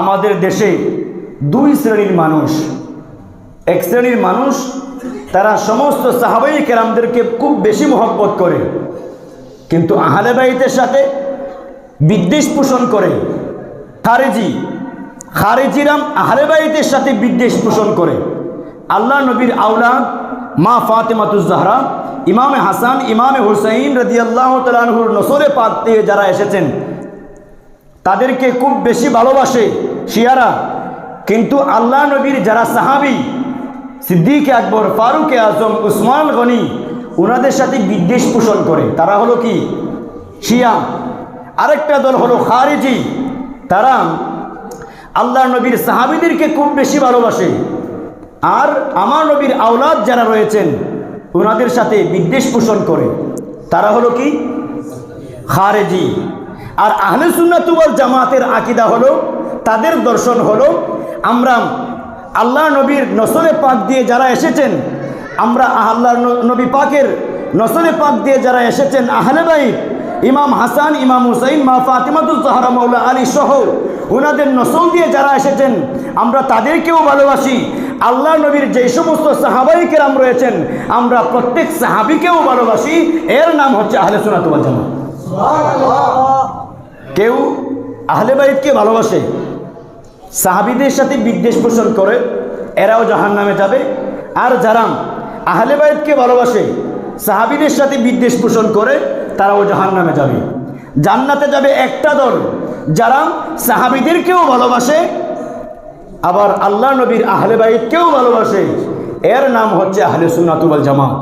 আমাদের দেশে দুই শ্রেণির মানুষ। এক শ্রেণির মানুষ, তারা সমস্ত সাহাবাই কেরামদেরকে খুব বেশি মহব্বত করে। কিন্তু আহলে বাইতের সাথে বিদ্বেষ পোষণ করে। খারেজি, খারেজিরাম আহলে বাইতের সাথে বিদ্বেষ পোষণ করে। আল্লাহ নবীর আউলাদ মা ফাতেমাতুজাহরা ইমামে হাসান, ইমামে হুসাইন রদি আল্লাহ তালহুর নসরে পাক দিয়ে যারা এসেছেন তাদেরকে খুব বেশি ভালোবাসে শিয়ারা। কিন্তু আল্লাহ নবীর যারা সাহাবি, সিদ্দিক আকবর, ফারুক আজম, উসমান গনি ওনাদের সাথে বিদ্বেষ পোষণ করে। তারা হলো কি? শিয়া। আরেকটা দল হলো খারিজি। তারা আল্লাহ নবীর সাহাবিদেরকে খুব বেশি ভালোবাসে। আর আমার নবীর আওলাদ যারা রয়েছেন ওনাদের সাথে বিদ্বেষ পোষণ করে। তারা হলো কি? খারেজি। আর আহলে সুন্নাতুয়াল জামাতের আকিদা হলো, তাদের দর্শন হলো, আমরা আল্লাহ নবীর নসরে পাক দিয়ে যারা এসেছেন, আমরা আল্লাহ নবী পাকের নসরে পাক দিয়ে যারা এসেছেন, আহলে বাইত, ইমাম হাসান, ইমাম হুসাইন, মা ফাতিমাতুল জাহরা মৌলা আলী সহ ওনাদের নসল দিয়ে যারা এসেছেন, আমরা তাদেরকেও ভালোবাসি। আল্লাহ নবীর যে সমস্ত সাহাবাই কেরাম রয়েছেন, আমরা প্রত্যেক সাহাবিকেও ভালোবাসি। এর নাম হচ্ছে আহলে সুনাতুয়াল জামাত। কেউ আহলে বাইতকে ভালোবাসে, সাহাবিদের সাথে বিদ্বেষ পোষণ করে, এরাও জাহান নামে যাবে। আর যারা আহলে বাইতকে ভালোবাসে, সাহাবিদের সাথে বিদ্বেষ পোষণ করে, তারাও জাহান নামে যাবে। জান্নাতে যাবে একটা দল, যারা সাহাবিদেরকেও ভালোবাসে, আবার আল্লাহ নবীর আহলে বাইতকেও ভালোবাসে। এর নাম হচ্ছে আহলে সুন্নাতুল জামাত।